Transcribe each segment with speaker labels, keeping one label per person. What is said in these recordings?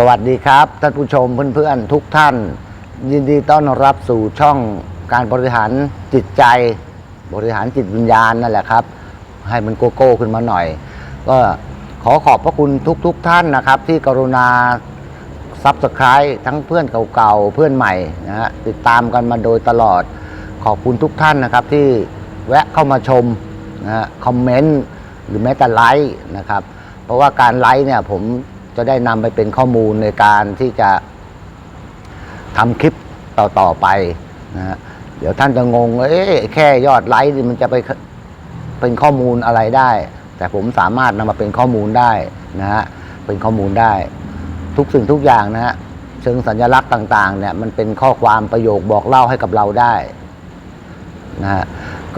Speaker 1: สวัสดีครับ ท่านผู้ชมเพื่อนๆทุกท่าน ยินดีต้อนรับสู่ช่องการบริหารจิตใจ บริหารจิตวิญญาณนั่นแหละครับ ให้มันโกโก้ขึ้นมาหน่อย ก็ขอขอบพระคุณทุกๆทท่านนะครับ ที่กรุณาซับสไคร b ์ทั้งเพื่อนเก่าๆเพื่อนใหม่นะฮะติดตามกันมาโดยตลอด ขอบคุณทุกท่านนะครับที่แวะเข้ามาชมนะฮะคอมเมนต์หรือแม้แต่ไลค์นะครับ เพราะว่าการไลค์เนี่ยผม จะได้นำไปเป็นข้อมูลในการที่จะทำคลิปต่อๆไปนะฮะเดี๋ยวท่านจะงงว่าเอ๊ะแค่ยอดไลค์นี่มันจะไปเป็นข้อมูลอะไรได้ แต่ผมสามารถนำมาเป็นข้อมูลได้นะฮะเป็นข้อมูลได้ ทุกสิ่งทุกอย่างนะฮะเชิงสัญลักษณ์ต่างๆเนี่ยมันเป็นข้อความประโยคบอกเล่าให้กับเราได้นะฮะ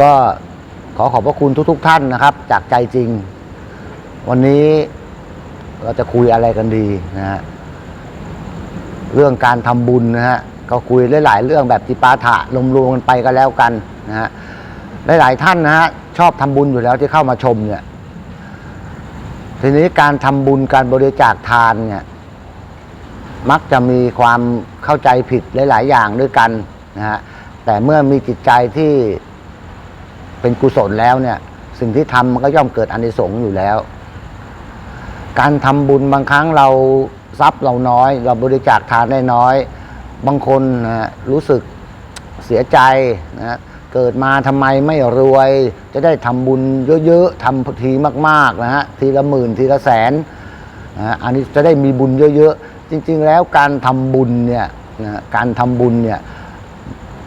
Speaker 1: ก็ขอขอบพระคุณทุกๆ ท่านนะครับ จากใจจริง วันนี้ เราจะคุยอะไรกันดีนะฮะเรื่องการทำบุญนะฮะก็คุยหลายๆเรื่องแบบจิปาถะรวมๆกันไปก็แล้วกันนะฮะหลายๆท่านนะฮะชอบทำบุญอยู่แล้วที่เข้ามาชมเนี่ย ทีนี้การทำบุญการบริจาคทานเนี่ยมักจะมีความเข้าใจผิดหลาย ๆ อย่างด้วยกันนะฮะแต่เมื่อมีจิตใจที่เป็นกุศลแล้วเนี่ย สิ่งที่ทำมันก็ย่อมเกิดอานิสงส์อยู่แล้ว การทำบุญบางครั้งเราทรัพย์เราน้อย เราบริจาคทานได้น้อย บางคนนะรู้สึกเสียใจนะเกิดมาทำไมไม่รวย จะได้ทำบุญเยอะๆทำทีมากๆนะฮะทีละหมื่นทีละแสนนะอันนี้จะได้มีบุญเยอะๆ จริงๆแล้วการทำบุญเนี่ยนะการทำบุญเนี่ย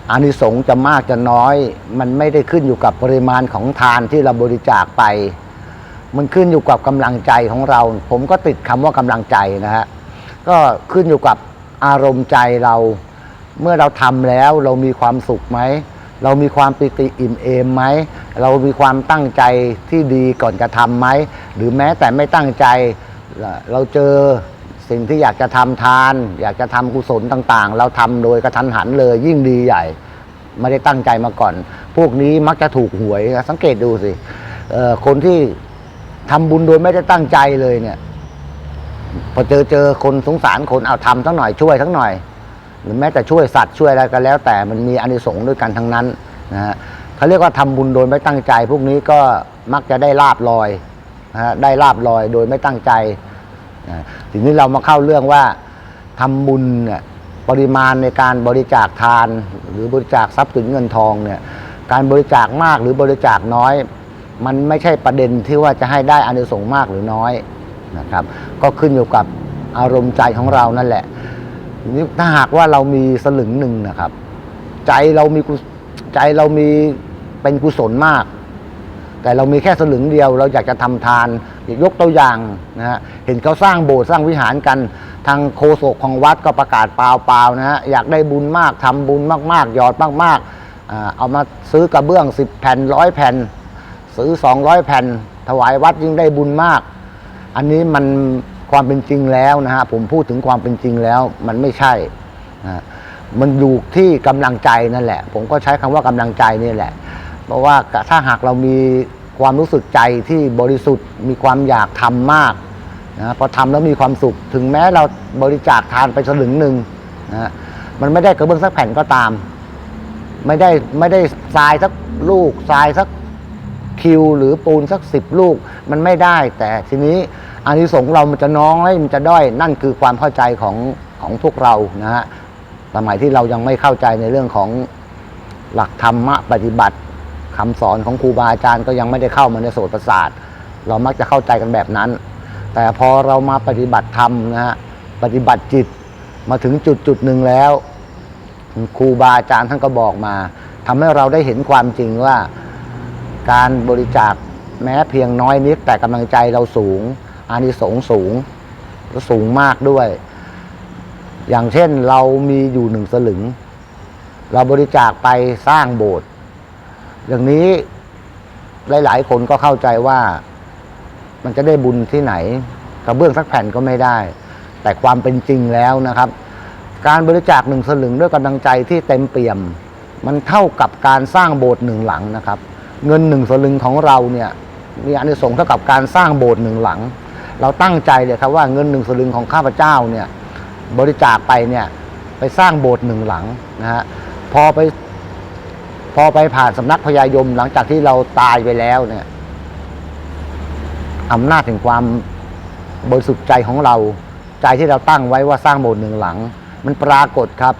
Speaker 1: อานิสงส์จะมากจะน้อย มันไม่ได้ขึ้นอยู่กับปริมาณของทานที่เราบริจาคไป มันขึ้นอยู่กับกำลังใจของเรา ผมก็ติดคำว่ากำลังใจนะฮะก็ขึ้นอยู่กับอารมณ์ใจเรา เมื่อเราทำแล้วเรามีความสุขไหมเรามีความปิติอิ่มเอมไหมเรามีความตั้งใจที่ดีก่อนจะทำไหมหรือแม้แต่ไม่ตั้งใจเราเจอสิ่งที่อยากจะทำทาน อยากจะทำกุศลต่างๆ เราทำโดยกระทันหันเลยยิ่งดีใหญ่ ไม่ได้ตั้งใจมาก่อน พวกนี้มักจะถูกหวยนะสังเกตดูสิคนที่ ทำบุญโดยไม่ได้ตั้งใจเลยเนี่ย พอเจอเจอคนสงสารคนเอาทำสักหน่อยช่วยสักหน่อย หรือแม้แต่ช่วยสัตว์ช่วยอะไรก็แล้ว แต่มันมีอานิสงส์ด้วยกันทั้งนั้นนะฮะเขาเรียกว่าทำบุญโดยไม่ตั้งใจ พวกนี้ก็มักจะได้ลาบลอยนะฮะได้ลาบลอยโดยไม่ตั้งใจนะทีนี้เรามาเข้าเรื่องว่าทำบุญเนี่ยปริมาณในการบริจาคทาน หรือบริจาคทรัพย์สินเงินทองเนี่ยการบริจาคมากหรือบริจาคน้อย มันไม่ใช่ประเด็นที่ว่าจะให้ได้อานิสงส์มากหรือน้อยนะครับ ก็ขึ้นอยู่กับอารมณ์ใจของเรานั่นแหละนี้ถ้าหากว่าเรามีสลึงหนึ่งนะครับ ใจเรามีใจเรามีเป็นกุศลมาก แต่เรามีแค่สลึงเดียว เราอยากจะทำทานยกตัวอย่างนะฮะเห็นเขาสร้างโบสถ์สร้างวิหารกันทางโฆษกของวัดก็ประกาศเปล่าๆนะฮะอยากได้บุญมากทำบุญมากๆหยอดมากๆเอามาซื้อกระเบื้อง10แผ่นร้อยแผ่น ซื้อ 200 แผ่น ถวายวัดยิ่งได้บุญมาก อันนี้มันความเป็นจริงแล้วนะฮะผมพูดถึงความเป็นจริงแล้วมันไม่ใช่นะมันอยู่ที่กำลังใจนั่นแหละ ผมก็ใช้คำว่ากำลังใจนี่แหละ เพราะว่าถ้าหากเรามีความรู้สึกใจที่บริสุทธิ์มีความอยากทำมากนะพอทำแล้วมีความสุข ถึงแม้เราบริจาคทานไปสลึงหนึ่งนะฮะมันไม่ได้กระเบื้องสักแผ่นก็ตาม ไม่ได้ไม่ได้ทรายสักลูกทรายสัก คิวหรือปูนสักสิบลูกมันไม่ได้ แต่ทีนี้อานิสงส์เรามันจะน้อยมันจะด้อยนั่นคือความเข้าใจของของพวกเรานะฮะสมัยที่เรายังไม่เข้าใจในเรื่องของหลักธรรมะปฏิบัติคำสอนของครูบาอาจารย์ก็ยังไม่ได้เข้ามาในโสตประสาทเรามักจะเข้าใจกันแบบนั้น แต่พอเรามาปฏิบัติธรรมนะฮะปฏิบัติจิตมาถึงจุดจุดหนึ่งแล้วครูบาอาจารย์ท่านก็บอกมาทำให้เราได้เห็นความจริงว่า การบริจาคแม้เพียงน้อยนิด แต่กำลังใจเราสูง อานิสงส์สูงและสูงมากด้วย อย่างเช่นเรามีอยู่หนึ่งสลึง เราบริจาคไปสร้างโบสถ์อย่างนี้หลาย ๆ คนก็เข้าใจว่ามันจะได้บุญที่ไหนกระเบื้องสักแผ่นก็ไม่ได้ แต่ความเป็นจริงแล้วนะครับ การบริจาคหนึ่งสลึงด้วยกำลังใจที่เต็มเปี่ยม มันเท่ากับการสร้างโบสถ์หนึ่งหลังนะครับ เงินหนึ่งสลึงของเราเนี่ยมีอานิสงส์เท่ากับการสร้างโบสถ์หนึ่งหลัง เราตั้งใจเลยครับว่าเงินหนึ่งสลึงของข้าพเจ้าเนี่ยบริจาคไปเนี่ยไปสร้างโบสถ์หนึ่งหลังนะฮะพอไปพอไปผ่านสำนักพญายมหลังจากที่เราตายไปแล้วเนี่ยอำนาจแห่งความบริสุทธิ์ใจของเรา ใจที่เราตั้งไว้ว่าสร้างโบสถ์หนึ่งหลัง มันปรากฏครับ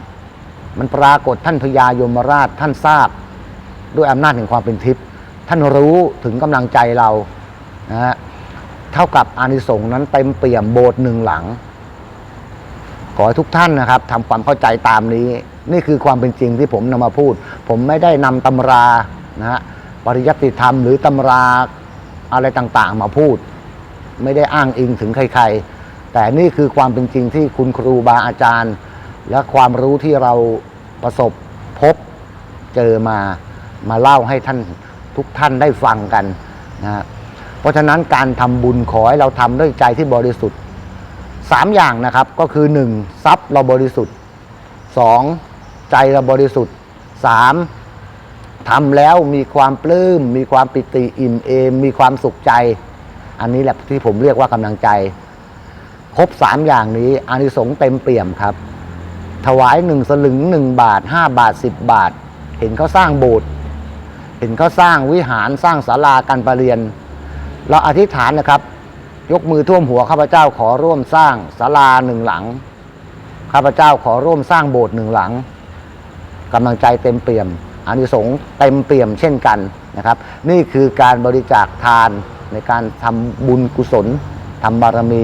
Speaker 1: มันปรากฏท่านพญายมราชท่านทราบ ด้วยอำนาจแห่งความเป็นทิพย์ ท่านรู้ถึงกำลังใจเรานะฮะเท่ากับอานิสงส์นั้นเต็มเปี่ยมโบสถ์หนึ่งหลัง ขอให้ทุกท่านนะครับทำความเข้าใจตามนี้ นี่คือความเป็นจริงที่ผมนำมาพูด ผมไม่ได้นำตำรานะฮะปริยัติธรรมหรือตำราอะไรต่างๆ มาพูด ไม่ได้อ้างอิงถึงใคร ๆ แต่นี่คือความเป็นจริงที่คุณครูบาอาจารย์ และความรู้ที่เราประสบพบเจอมามาเล่าให้ท่าน ทุกท่านได้ฟังกันนะเพราะฉะนั้นการทำบุญขอให้เราทำด้วยใจที่บริสุทธิ์สามอย่างนะครับก็คือหนึ่งทรัพย์เราบริสุทธิ์สองใจเราบริสุทธิ์สามทำแล้วมีความปลื้ม มีความปิติอิ่มเอม มีความสุขใจ อันนี้แหละที่ผมเรียกว่ากำลังใจ ครบสามอย่างนี้อานิสงส์เต็มเปี่ยมครับ ถวายหนึ่งสลึงหนึ่งบาทห้าบาทสิบบาท เห็นเขาสร้างโบสถ์ ห็นเขาสร้างวิหารสร้างศาลาการประเรียน เราอธิษฐานนะครับ ยกมือท่วมหัวข้าพเจ้าขอร่วมสร้างศาลาหนึ่งหลังข้าพเจ้าขอร่วมสร้างโบสถ์หนึ่งหลังกำลังใจเต็มเปี่ยมอานิสงส์เต็มเปี่ยมเช่นกันนะครับ นี่คือการบริจาคทานในการทำบุญกุศลทำบารมี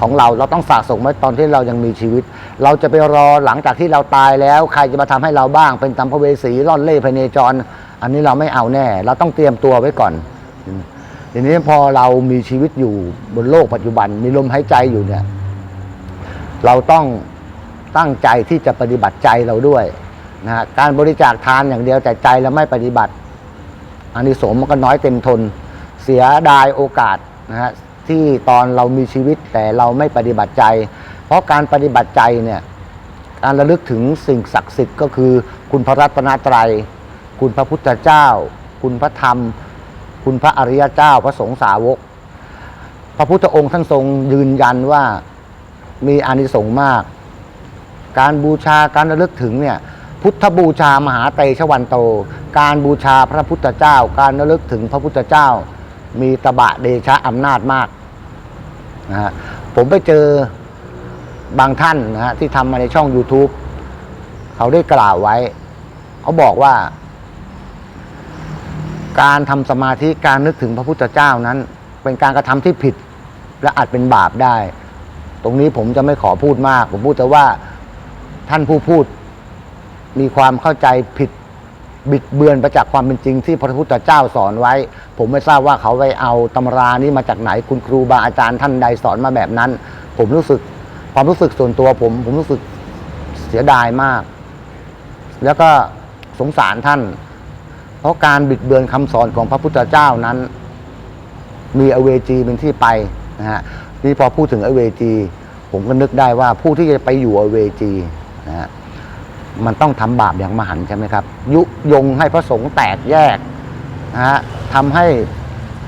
Speaker 1: ของเราเราต้องสะสมไว้ตอนที่เรายังมีชีวิต เราจะไปรอหลังจากที่เราตายแล้ว ใครจะมาทำให้เราบ้าง เป็นตัมภเวสีร่อนเล่พเนจร อันนี้เราไม่เอาแน่ เราต้องเตรียมตัวไว้ก่อนทีนี้พอเรามีชีวิตอยู่บนโลกปัจจุบัน มีลมหายใจอยู่เนี่ย เราต้องตั้งใจที่จะปฏิบัติใจเราด้วยนะฮะการบริจาคทานอย่างเดียวแต่ใจเราไม่ปฏิบัติอานิสงส์มันก็น้อยเต็มทน เสียดายโอกาสนะฮะที่ตอนเรามีชีวิตแต่เราไม่ปฏิบัติใจ เพราะการปฏิบัติใจเนี่ยการระลึกถึงสิ่งศักดิ์สิทธิ์ก็คือคุณพระรัตนตรัย คุณพระพุทธเจ้า คุณพระธรรม คุณพระอริยเจ้า พระสงฆ์สาวก พระพุทธองค์ท่านทรงยืนยันว่ามีอานิสงส์มาก การบูชาการระลึกถึงเนี่ยพุทธบูชามหาเตชวันโต การบูชาพระพุทธเจ้า การระลึกถึงพระพุทธเจ้า มีตบะเดชะอำนาจมากนะฮะผมไปเจอบางท่านนะฮะที่ทำมาในช่อง YouTube เขาได้กล่าวไว้ เขาบอกว่า การทำสมาธิการนึกถึงพระพุทธเจ้านั้น เป็นการกระทำที่ผิดและอาจเป็นบาปได้ ตรงนี้ผมจะไม่ขอพูดมาก ผมพูดแต่ว่าท่านผู้พูดมีความเข้าใจผิดบิดเบือนไปจากความเป็นจริงที่พระพุทธเจ้าสอนไว้ ผมไม่ทราบว่าเขาไปเอาตำรานี้มาจากไหนคุณครูบาอาจารย์ท่านใดสอนมาแบบนั้น ผมรู้สึกความรู้สึกส่วนตัวผม ผมรู้สึกเสียดายมาก แล้วก็สงสารท่าน เพราะการบิดเบือนคำสอนของพระพุทธเจ้านั้น มีอเวจีเป็นที่ไปนะฮะนี่พอพูดถึงอเวจี ผมก็นึกได้ว่าผู้ที่จะไปอยู่อเวจีนะฮะมันต้องทำบาปอย่างมหันใช่ไหมครับ ยุยงให้พระสงฆ์แตกแยกนะฮะทำให้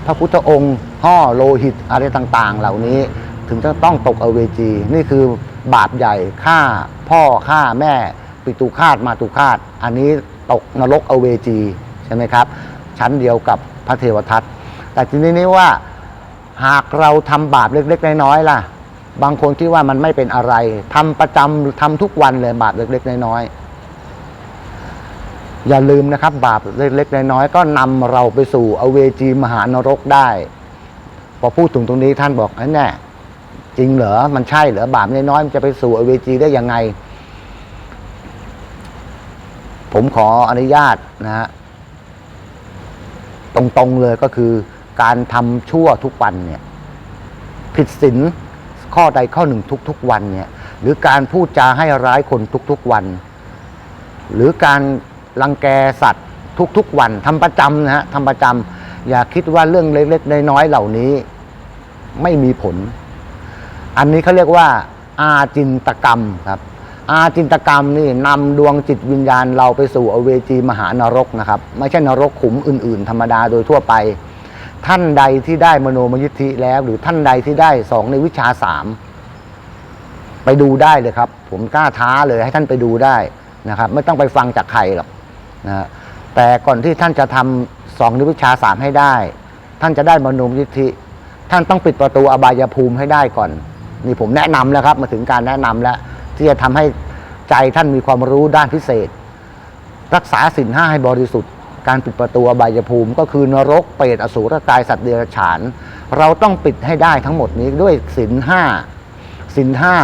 Speaker 1: พระพุทธองค์ห่อโลหิตอะไรต่างๆ เหล่านี้ถึงจะต้องตกอเวจี นี่คือบาปใหญ่ฆ่าพ่อฆ่าแม่ ปิตุคาตมาตุคาต อันนี้ตกนรกอเวจี ช่ไหมครับ ชั้นเดียวกับพระเทวทัตแต่ทีนี้นี่ว่าหากเราทำบาปเล็กๆ น้อยๆล่ะ บางคนคิดว่ามันไม่เป็นอะไรทำประจำทำทุกวันเลยบาปเล็กๆ น้อยๆอย่าลืมนะครับ บาปเล็กๆ น้อยๆก็นำเราไปสู่อเวจีมหานรกได้ พอพูดถึงตรงนี้ท่านบอกไอ้แน่จริงเหรอ มันใช่เหรอบาปน้อยๆมันจะไปสู่อเวจีได้ยังไง ผมขออนุญาตนะฮะ ตรงๆเลยก็คือการทำชั่วทุกวันเนี่ยผิดศีลข้อใดข้อหนึ่งทุกๆวันเนี่ยหรือการพูดจาให้ร้ายคนทุกๆวัน หรือการรังแกสัตว์ทุกๆวันทำประจำนะฮะทำประจำอย่าคิดว่าเรื่องเล็กๆน้อยๆเหล่านี้ ไม่มีผล อันนี้เขาเรียกว่า อาจินตกรรมครับ อาจินตกรรมนี่นำดวงจิตวิญญาณเราไปสู่อเวจีมหานรกนะครับ ไม่ใช่นรกขุมอื่น ๆ ธรรมดาโดยทั่วไป ท่านใดที่ได้มโนมยิทธิแล้ว หรือท่านใดที่ได้สองในวิชาสามไปดูได้เลยครับ ผมกล้าท้าเลยให้ท่านไปดูได้นะครับ ไม่ต้องไปฟังจากใครหรอกนะฮะแต่ก่อนที่ท่านจะทำสองนิวิชาสามให้ได้ ท่านจะได้มโนมยิทธิ ท่านต้องปิดประตูอบายภูมิให้ได้ก่อน นี่ผมแนะนำแล้วครับ มาถึงการแนะนำแล้ว ที่จะทำให้ใจท่านมีความรู้ด้านพิเศษ รักษาสินห้าให้บริสุทธิ์ การปิดประตูอบายภูมิ ก็คือนรกเปรตอสูรกายสัตว์เดรัจฉาน เราต้องปิดให้ได้ทั้งหมดนี้ด้วยสินห้าสินห้า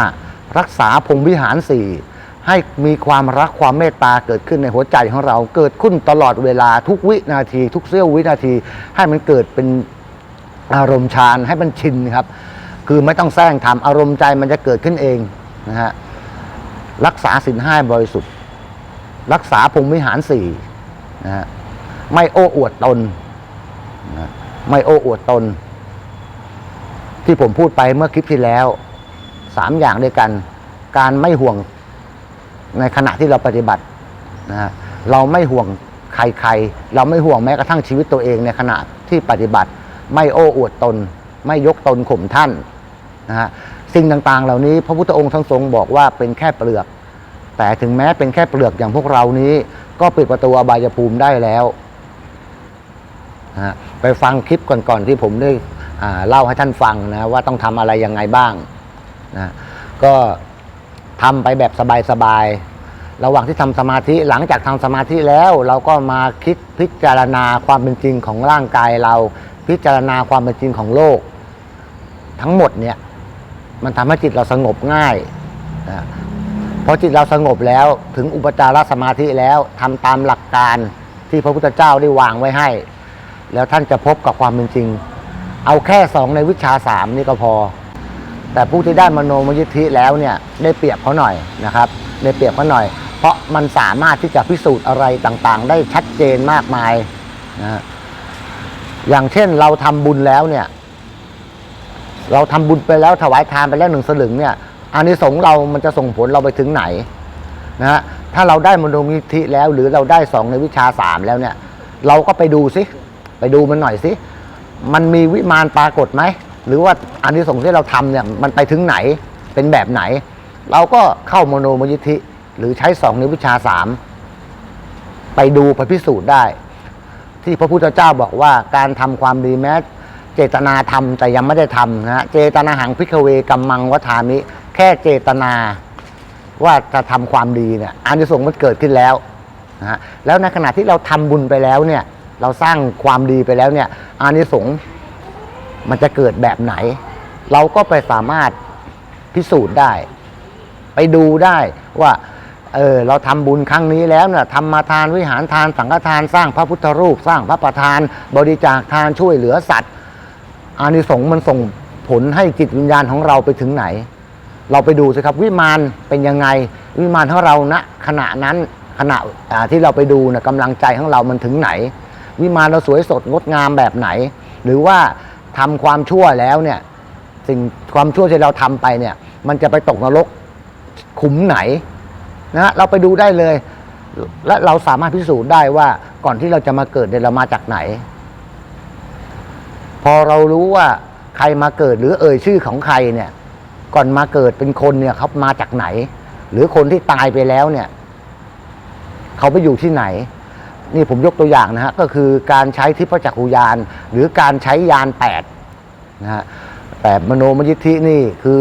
Speaker 1: รักษาพรมวิหารสี่ให้มีความรักความเมตตาเกิดขึ้นในหัวใจของเรา เกิดขึ้นตลอดเวลาทุกวินาที ทุกเสี้ยววินาที ให้มันเกิดเป็นอารมณ์ฌานให้มันชินครับ คือไม่ต้องแซงทำอารมณ์ใจมันจะเกิดขึ้นเองนะฮะ รักษาสินห้าบริสุทธิ์ รักษาพรมวิหารสี่นะฮะไม่โอ้อวดตนนะไม่โอ้อวดตน ที่ผมพูดไปเมื่อคลิปที่แล้วสามอย่างด้วยกัน การไม่ห่วงในขณะที่เราปฏิบัตินะฮะเราไม่ห่วงใครๆ เราไม่ห่วงแม้กระทั่งชีวิตตัวเองในขณะที่ปฏิบัติ ไม่โอ้อวดตน ไม่ยกตนข่มท่านนะฮะ สิ่งต่างๆ เหล่านี้พระพุทธองค์ทั้งทรงบอกว่าเป็นแค่เปลือก แต่ถึงแม้เป็นแค่เปลือกอย่างพวกเรานี้ ก็ปิดประตูอบายภูมิได้แล้วนะฮะไปฟังคลิปก่อนๆที่ผมได้เล่าให้ท่านฟังนะว่าต้องทำอะไรยังไงบ้างนะก็ทำไปแบบสบายๆระหว่างที่ทำสมาธิหลังจากทำสมาธิแล้วเราก็มาคิดพิจารณาความเป็นจริงของร่างกายเรา พิจารณาความเป็นจริงของโลก ทั้งหมดเนี่ย มันทำให้จิตเราสงบง่ายนะพอจิตเราสงบแล้วถึงอุปจารสมาธิแล้วทำตามหลักการที่พระพุทธเจ้าได้วางไว้ให้ แล้วท่านจะพบกับความเป็นจริง เอาแค่สองในวิชาสามนี่ก็พอ แต่ผู้ที่ได้มโนมยิทธิแล้วเนี่ยได้เปรียบเขาหน่อยนะครับ ได้เปรียบเขาหน่อย เพราะมันสามารถที่จะพิสูจน์อะไรต่างๆ ได้ชัดเจนมากมายนะฮะอย่างเช่นเราทำบุญแล้วเนี่ย เราทำบุญไปแล้วถวายทานไปแล้วหนึ่งสลึงเนี่ยอานิสงส์เรามันจะส่งผลเราไปถึงไหนนะฮะถ้าเราได้มโนมิธิแล้ว หรือเราได้สองในวิชาสามแล้วเนี่ย เราก็ไปดูสิไปดูมันหน่อยสิมันมีวิมานปรากฏไหมหรือว่าอานิสงส์ที่เราทำเนี่ยมันไปถึงไหนเป็นแบบไหน เราก็เข้ามโนมยิธิหรือใช้สองในวิชาสามไปดูไปพิสูจน์ได้ ที่พระพุทธเจ้าบอกว่าการทำความดีแม้ เจตนาทำแต่ยังไม่ได้ทำนะฮะเจตนาหังพิกเวกัมมังวัฏามิ แค่เจตนาว่าจะทำความดีเนี่ยอานิสงส์มันเกิดขึ้นแล้วนะฮะแล้วในขณะที่เราทำบุญไปแล้วเนี่ย เราสร้างความดีไปแล้วเนี่ยอานิสงส์มันจะเกิดแบบไหน เราก็ไปสามารถพิสูจน์ได้ ไปดูได้ว่าเออเราทำบุญครั้งนี้แล้วเนี่ยทำมาทานวิหารทานสังฆทานสร้างพระพุทธรูป สร้างพระประธาน บริจาคทานช่วยเหลือสัตว์ อานิสงส์มันส่งผลให้จิตวิญญาณของเราไปถึงไหน เราไปดูสิครับวิมานเป็นยังไง วิมานของเราณขณะนั้นขณะที่เราไปดูนะกำลังใจของเรามันถึงไหน วิมานเราสวยสดงดงามแบบไหน หรือว่าทำความชั่วแล้วเนี่ยสิ่งความชั่วที่เราทำไปเนี่ย มันจะไปตกนรกขุมไหนนะเราไปดูได้เลย และเราสามารถพิสูจน์ได้ว่าก่อนที่เราจะมาเกิดเนี่ยเรามาจากไหน อเรารู้ว่าใครมาเกิดหรือเอ่ยชื่อของใครเนี่ย ก่อนมาเกิดเป็นคนเนี่ยเขามาจากไหน หรือคนที่ตายไปแล้วเนี่ย เขาไปอยู่ที่ไหน นี่ผมยกตัวอย่างนะฮะก็คือการใช้ทิพจักขุยาน หรือการใช้ยานแปดนะฮะแต่มโนมยิทธินี่คือ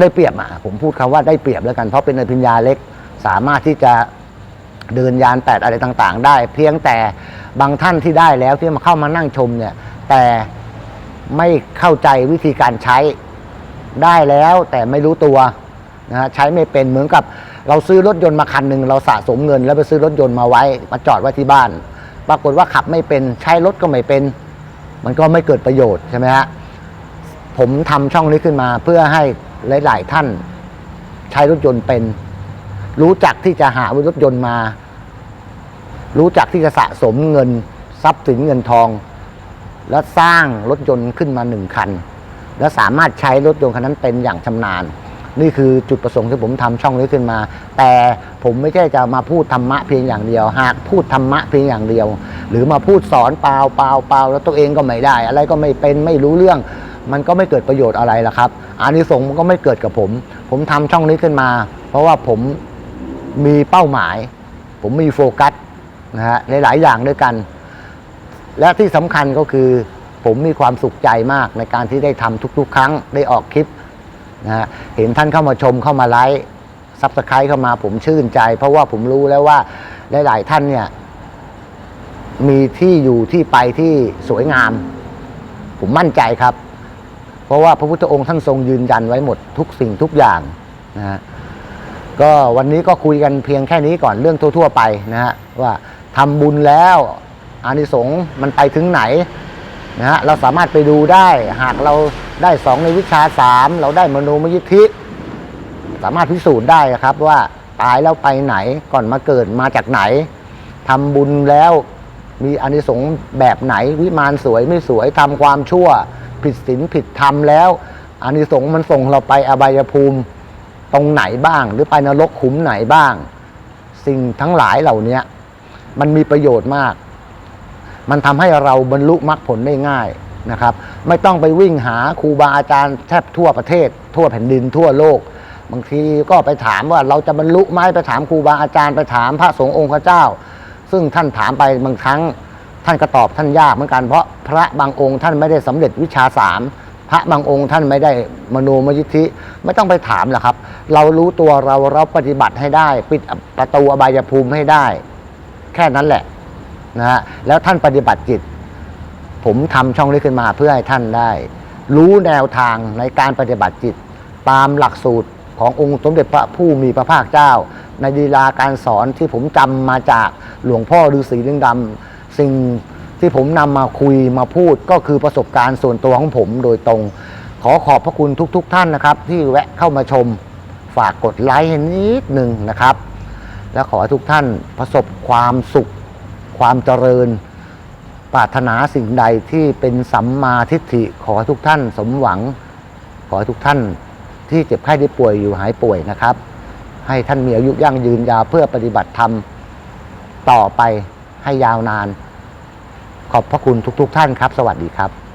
Speaker 1: ได้เปรียบอะผมพูดคำว่าได้เปรียบแล้วกันเพราะเป็นอภิญญาเล็ก สามารถที่จะเดินยานแปดอะไรต่าง ๆ ได้ เพียงแต่ บางท่านที่ได้แล้วที่มาเข้ามานั่งชมเนี่ย แต่ไม่เข้าใจวิธีการใช้ได้แล้วแต่ไม่รู้ตัวนะฮะใช้ไม่เป็นเหมือนกับเราซื้อรถยนต์มาคันหนึ่งเราสะสมเงิน แล้วไปซื้อรถยนต์มาไว้มาจอดไว้ที่บ้าน ปรากฏว่าขับไม่เป็นใช้รถก็ไม่เป็น มันก็ไม่เกิดประโยชน์ใช่ไหมฮะผมทำช่องนี้ขึ้นมาเพื่อให้หลาย ๆ ท่านใช้รถยนต์เป็น รู้จักที่จะหารถยนต์มา รู้จักที่จะสะสมเงินทรัพย์สินเงินทอง และสร้างรถยนต์ขึ้นมาหนึ่งคัน และสามารถใช้รถยนต์คันนั้นเป็นอย่างชำนาญ นี่คือจุดประสงค์ที่ผมทำช่องนี้ขึ้นมา แต่ผมไม่ใช่จะมาพูดธรรมะเพียงอย่างเดียว หากพูดธรรมะเพียงอย่างเดียว หรือมาพูดสอนเปล่าเปล่าเปล่าแล้วตัวเองก็ไม่ได้ อะไรก็ไม่เป็นไม่รู้เรื่องมันก็ไม่เกิดประโยชน์อะไรละครับอานิสงส์มันก็ไม่เกิดกับผม ผมทำช่องนี้ขึ้นมา เพราะว่าผมมีเป้าหมาย ผมมีโฟกัส นะฮะหลายอย่างด้วยกัน และที่สำคัญก็คือ ผมมีความสุขใจมากในการที่ได้ทำทุก ๆ ครั้งได้ออกคลิปนะฮะเห็นท่านเข้ามาชมเข้ามาไลค์ซับสไครต์เข้ามาผมชื่นใจ เพราะว่าผมรู้แล้วว่าหลาย ๆ ท่านเนี่ยมีที่อยู่ที่ไปที่สวยงาม ผมมั่นใจครับ เพราะว่าพระพุทธองค์ท่านทรงยืนยันไว้หมดทุกสิ่งทุกอย่างนะฮะก็วันนี้ก็คุยกันเพียงแค่นี้ก่อนเรื่องทั่ว ๆ ไปนะฮะว่า ทำบุญแล้วอานิสงส์มันไปถึงไหนนะฮะเราสามารถไปดูได้ หากเราได้สองในวิชาสามเราได้มโนมยิทธิ สามารถพิสูจน์ได้ครับว่าตายแล้วไปไหนก่อนมาเกิดมาจากไหนทำบุญแล้วมีอานิสงส์แบบไหนวิมานสวยไม่สวยทำความชั่ว ผิดศีลผิดธรรมแล้วอานิสงส์มันส่งเราไปอบายภูมิตรงไหนบ้าง หรือไปนรกขุมไหนบ้าง สิ่งทั้งหลายเหล่านี้ มันมีประโยชน์มาก มันทำให้เราบรรลุมรรคผลได้ง่ายนะครับ ไม่ต้องไปวิ่งหาครูบาอาจารย์แทบทั่วประเทศ ทั่วแผ่นดินทั่วโลก บางทีก็ไปถามว่าเราจะบรรลุไหมไปถามครูบาอาจารย์ไปถามพระสงฆ์องค์เจ้า ซึ่งท่านถามไปบางครั้งท่านก็ตอบท่านยากเหมือนกันเพราะพระบางองค์ท่านไม่ได้สำเร็จวิชาสามพระบางองค์ท่านไม่ได้มโนมยิทธิไม่ต้องไปถามหรอกครับ เรารู้ตัวเราเราปฏิบัติให้ได้ ปิดประตูอบายภูมิให้ได้ แค่นั้นแหละนะฮะแล้วท่านปฏิบัติจิต ผมทำช่องนี้ขึ้นมาเพื่อให้ท่านได้ รู้แนวทางในการปฏิบัติจิต ตามหลักสูตรขององค์สมเด็จพระผู้มีพระภาคเจ้า ในดีลาการสอนที่ผมจำมาจากหลวงพ่อฤาษีลิงดำสิ่งที่ผมนำมาคุยมาพูดก็คือประสบการณ์ส่วนตัวของผมโดยตรง ขอขอบพระคุณทุก ๆทท่านนะครับ ที่แวะเข้ามาชม ฝากกดไลค์ให้นิดหนึ่งนะครับ และขอให้ทุกท่านประสบความสุข ความเจริญ ปรารถนาสิ่งใดที่เป็นสัมมาทิฏฐิขอให้ทุกท่านสมหวัง ขอให้ทุกท่านที่เจ็บไข้ได้ป่วยอยู่หายป่วยนะครับ ให้ท่านมีอายุยั่งยืนยาวเพื่อปฏิบัติธรรมต่อไปให้ยาวนาน ขอบพระคุณทุกๆท่านครับ สวัสดีครับ